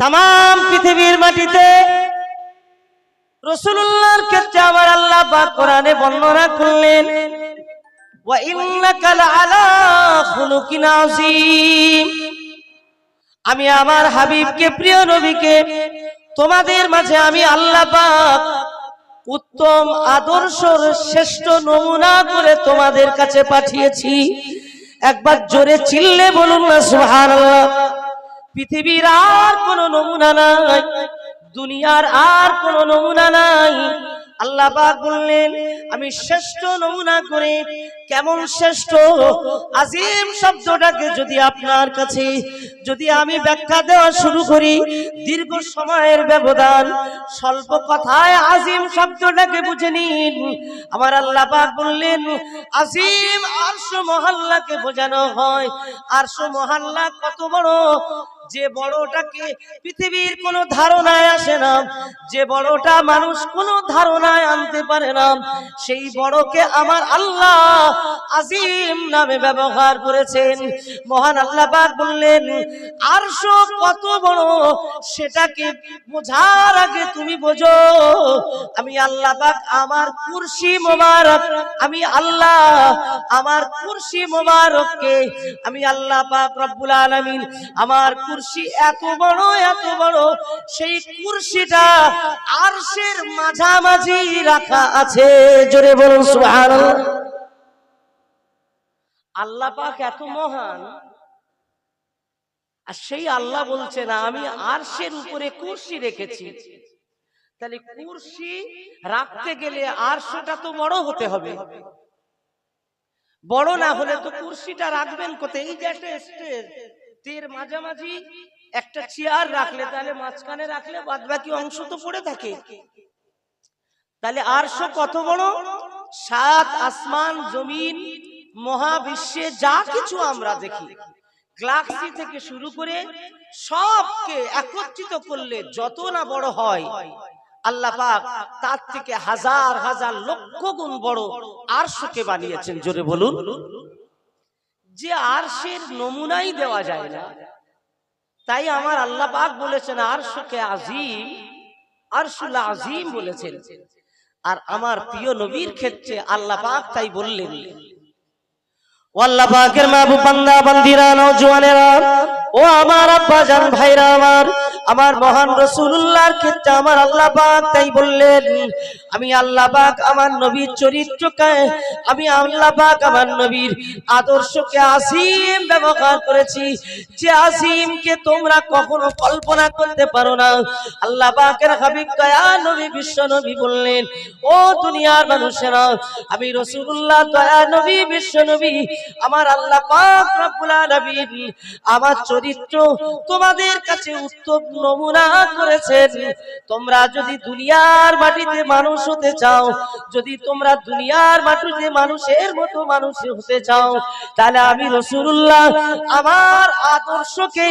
তাম পৃথিবীর মাটিতে রসুল্লাহর ক্ষেত্রে আমার আল্লাহ পাক কোরআনে বর্ণনা করলেন আমি আমার হাবিবকে, প্রিয় নবীকে, তোমাদের মাঝে আমি আল্লাহ পাক উত্তম আদর্শর শ্রেষ্ঠ নমুনা করে তোমাদের কাছে পাঠিয়েছি। একবার জোরে চিল্লে বলুন না, সুবহানাল্লাহ। পৃথিবীর আর কোন নমুনা নাই, দুনিয়ার আর কোন নমুনা নাই। আল্লাহ বললেন, আমি শ্রেষ্ঠ নমুনা করে কেমন শ্রেষ্ঠ? আজিম শব্দটাকে যদি আপনার কাছে যদি আমি ব্যাখ্যা দেওয়া শুরু করি দীর্ঘ সময়ের ব্যবধান স্বল্প কথায় আজিম শব্দটাকে বুঝে নিন। আমার আল্লাহ পাক বললেন আজিম আরশ মহল্লাকে বোঝানো হয়। আরশ মহল্লা কত বড়? যে বড়টাকে পৃথিবীর কোনো ধারণায় আসে না যে বড়টা মানুষ কোনো ধারণায় আনতে পারে না সেই বড়কে আমার আল্লাহ আজিম নামে ব্যবহার করেছেন। মহান বললেন, আরশো কত বড়? সেটাকে বোঝার আগে তুমি বোঝো। আমি আল্লাহ পাক আমার কুরসি মোবারক, আমি আল্লাহ আমার কুরসি মোবারককে, আমি আল্লাহ পাক রব্বুল আলামিন আমার কুরসি এত বড় এত বড়, সেই কুরসিটা আরশের মাঝামাঝি রাখা আছে। জোরে বলুন, সুবহানাল্লাহ। আল্লাহ পাক এত মহান। আর সেই আল্লাহ বলছে না আমি আরশের উপরে কুরসি রেখেছি। তাহলে কুরসি রাখতে গেলে আরশটা তো বড় হতে হবে। বড় না হলে তো কুরসিটা রাখবেন কোথায়? এই যে একটা স্টেজ তের মাঝামাঝি একটা চেয়ার রাখলে তাহলে মাঝখানে রাখলে বাদ বাকি অংশ তো পড়ে থাকে। তাহলে আরশো কত বড়? সাত আসমান জমিন মহাবিশ্বে যা কিছু আমরা দেখি গ্লাক্সি থেকে শুরু করে সবকে একত্রিত করলে যত না বড় হয়, আল্লাহ পাক তার থেকে হাজার হাজার লক্ষ গুণ বড় আরশকে বানিয়েছেন। জোরে বলুন। যে আরশের নমুনাই দেওয়া যায় না, তাই আমার আল্লাহ পাক বলেছেন, আরশকে আজিম, আরশুল আজিম বলেছেন। আর আমার প্রিয় নবীর ক্ষেত্রে আল্লাহ পাক তাই বললেন আল্লাহ পাকের মাহবুব বান্দা বান্দিরা নওজোয়ানেরা ও আমার আব্বা জান ভাইরা আমার আমার মহান রসুল্লাহর ক্ষেত্রে আমার আল্লাহ তাই বললেন, আমি আল্লাহ আমার নবীর চরিত্রকে, আমি আল্লাহ আমার নবীর আদর্শকে আসিম ব্যবহার করেছি। যে আসিমকে তোমরা কখনো কল্পনা করতে পারো না। আল্লাহ পাকের হাবিব দয়া নবী, বিশ্ব নবী বললেন, ও দুনিয়ার মানুষেরা, আমি রসুল্লাহ দয়া নবী, বিশ্ব নবী, আমার আল্লাহ পাক আমার চরিত্র তোমাদের কাছে উত্তম নমুনা করেছেন। তোমরা যদি দুনিয়ার মাটিতে মানুষ হতে চাও, যদি তোমরা দুনিয়ার মাটিতে মানুষের মতো মানুষ হতে চাও, তাহলে আমি রসুল্লাহ আমার আদর্শকে,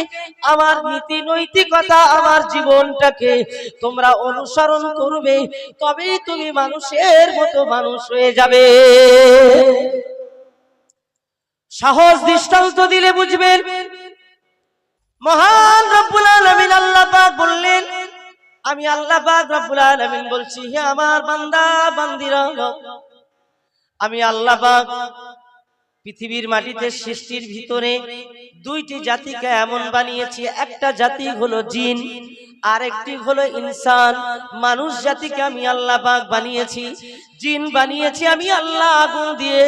আমার নীতি নৈতিকতা, আমার জীবনটাকে তোমরা অনুসরণ করবে, তবেই তুমি মানুষের মতো মানুষ হয়ে যাবে। সাহস, দৃষ্টান্ত দিলে বুঝবেন মহান রব্বুল আলামিন আল্লাহ পাক বললেন, আমি আল্লাহ পাক রব্বুল আলামিন বলছি, হে আমার বান্দা, বান্দিরা, আমি আল্লাহ পাক পৃথিবীর মাটিতে সৃষ্টির ভিতরে দুইটি জাতিকে এমন বানিয়েছি, একটা জাতি হলো জিন, আরেকটি হলো ইনসান। মানুষ জাতিকে আমি আল্লাহ পাক বানিয়েছি, জিন বানিয়েছি আমি আল্লাহ আগুন দিয়ে।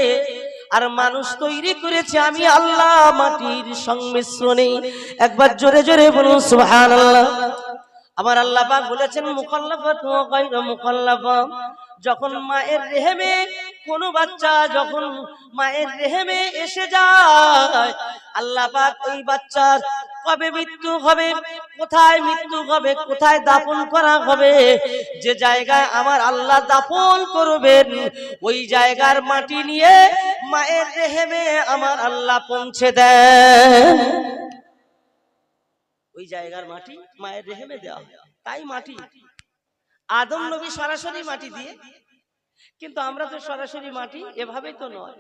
আর মানুষ তৈরি করেছে, আমি আল্লাহ মাটির সংমিশ্রণে। একবার জোরে জোরে বলুন, সুবহানাল্লাহ। আমার আল্লাহ পাক বলেছেন মুকাল্লাফাত ওয়া গায়রু মুকাল্লাফা যখন মায়ের রেহেমে, কোন বাচ্চা যখন মায়ের রেহেমে এসে যায়, আল্লাহ পাক ওই বাচ্চার কবে মৃত্যু হবে? কোথায় মৃত্যু হবে, কোথায় দাফন করা হবে? যে জায়গায় আমার আল্লাহ দাফন করবেন, ওই জায়গার মাটি নিয়ে মায়ের রেহেমে আমার আল্লাহ পৌঁছে দেন। ওই জায়গার মাটি মায়ের রেহেমে দেওয়া তাই মাটি। আদম নবী সরাসরি মাটি দিয়ে। কিন্তু আমরা তো সরাসরি মাটি এভাবে তো নয়।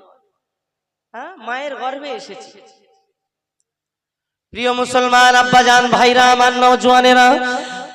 হ্যাঁ মায়ের গর্ভে এসেছি। প্রিয় মুসলমান আব্বাজান ভাইরা আমার নওজোয়ানেরা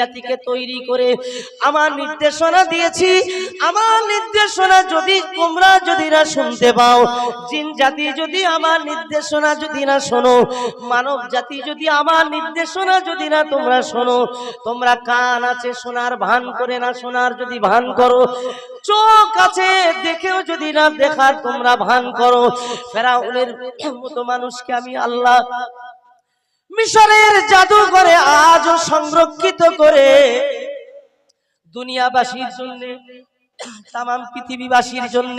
জাতিকে তৈরি করে আমার নির্দেশনা দিয়েছি। আমার নির্দেশনা যদি তোমরা যদি না শুনতে পাও, জিন জাতি যদি আমার নির্দেশনা যদি না শোনো, মানব জাতি যদি আমার নির্দেশনা যদি না তোমরা শোনো, তোমরা কান আছে শোনার ভান করে না শোনার যদি ভান করো, চোখ আছে দেখেও যদি না দেখার তোমরা ভান করো। ফেরাউনের মতো মানুষকে আমি আল্লাহ মিশরের জাদুঘরে আজও সংরক্ষিত করে দুনিয়াবাসীর জন্য তাম পৃথিবীবাসীর জন্য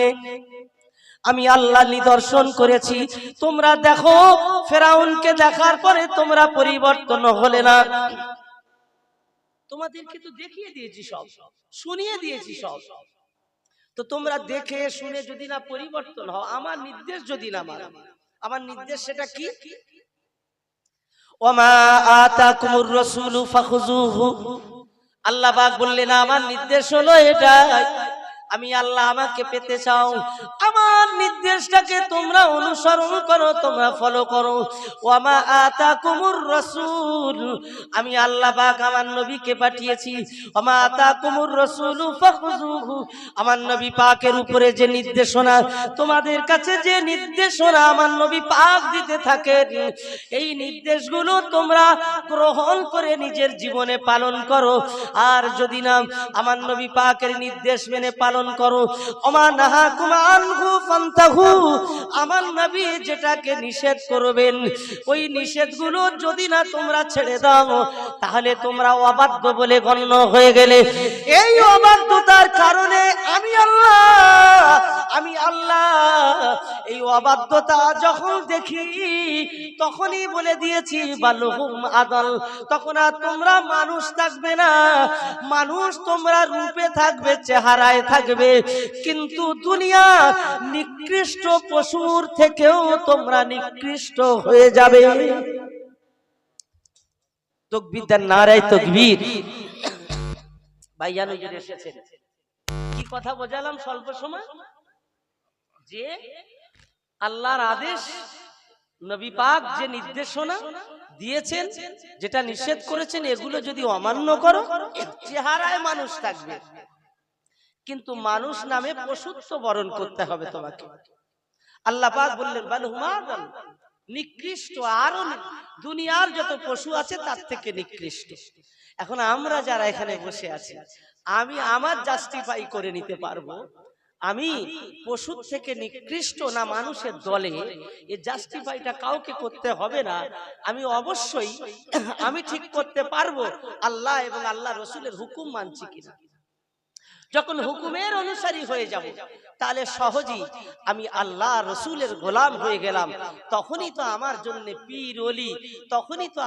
আমি আল্লাহ নিদর্শন করেছি। তোমরা দেখো, ফেরাউনকে দেখার পরে তোমরা পরিবর্তন হলে না। তোমাদেরকে তো দেখিয়ে দিয়েছি সব, শুনিয়ে দিয়েছি সব। তো তোমরা দেখে শুনে যদি না পরিবর্তন হও, আমার নির্দেশ যদি না মানো, আমার নির্দেশ সেটা কি? ফাখুযুহু। আল্লাহ পাক বললেন আমার নির্দেশ হলো এটা আমি আল্লাহ আমাকে পেতে চাও। আমার নির্দেশটাকে তোমরা অনুসরণ করো, তোমরা ফলো করো। ও আমার আতা কুমুর রাসূল, আমি আল্লাহ পাক আমার নবীকে পাঠিয়েছি। ওমা আতা কুমুর ফাখুযুহু। আমার নবী পাকের উপরে যে নির্দেশনা, তোমাদের কাছে যে নির্দেশনা আমার নবী পাক দিতে থাকেন, এই নির্দেশগুলো তোমরা গ্রহণ করে নিজের জীবনে পালন করো। আর যদি না, আমার নবী পাকের নির্দেশ মেনে পালন করো। কুমানহু ফান্তাহু। আমার নবী যেটাকে নিষেধ করবেন, ওই নিষেধগুলো যদি না তোমরা ছেড়ে দাও, তাহলে তোমরা অবাধ্য বলে গণ্য হয়ে গেলে। এই অবাধ্যতার কারণে আমি আল্লাহ এই অবাধ্যতা যখন দেখি, তখনই বলে দিয়েছি, বালুহুম আদল। তখন আর তোমরা মানুষ থাকবে না। মানুষ তোমরা রূপে থাকবে, চেহারায় থাকবে। কিন্তু দুনিয়া নিকৃষ্ট পশুর থেকেও তোমরা নিকৃষ্ট হয়ে যাবে। তকবিদার নারায় তকবীর। ভাইয়ান এসেছেন কি কথা বোঝালাম স্বল্প সময়? যে আল্লাহর আদেশ, নবী পাক যে নির্দেশনা দিয়েছেন, যেটা নিষেধ করেছেন, এগুলো যদি অমান্য করো চেহারায় মানুষ থাকবে। কিন্তু মানুষ নামে পশুত্ব বরণ করতে হবে তোমাকে। আল্লাহ পাক বললেন, বাল হুমাদান, নিকৃষ্ট আরও দুনিয়ার যত পশু আছে, তার থেকে নিকৃষ্ট। এখন আমরা যারা এখানে বসে আছি, আমি আমার জাস্টিফাই করে নিতে পারব। আমি পশুর থেকে নিকৃষ্ট না মানুষের দলে এই জাস্টিফাইটা কাউকে করতে হবে না। আমি অবশ্যই আমি ঠিক করতে পারব আল্লাহ এবং আল্লাহ রসুলের হুকুম মানছি কিনা। যখন হুকুমের অনুসারী হয়ে যাব, তাহলে সহজেই আমি আল্লাহ রসুলের গোলাম হয়ে গেলাম। তখনই তো আমার জন্য পীর অলি তখনই তো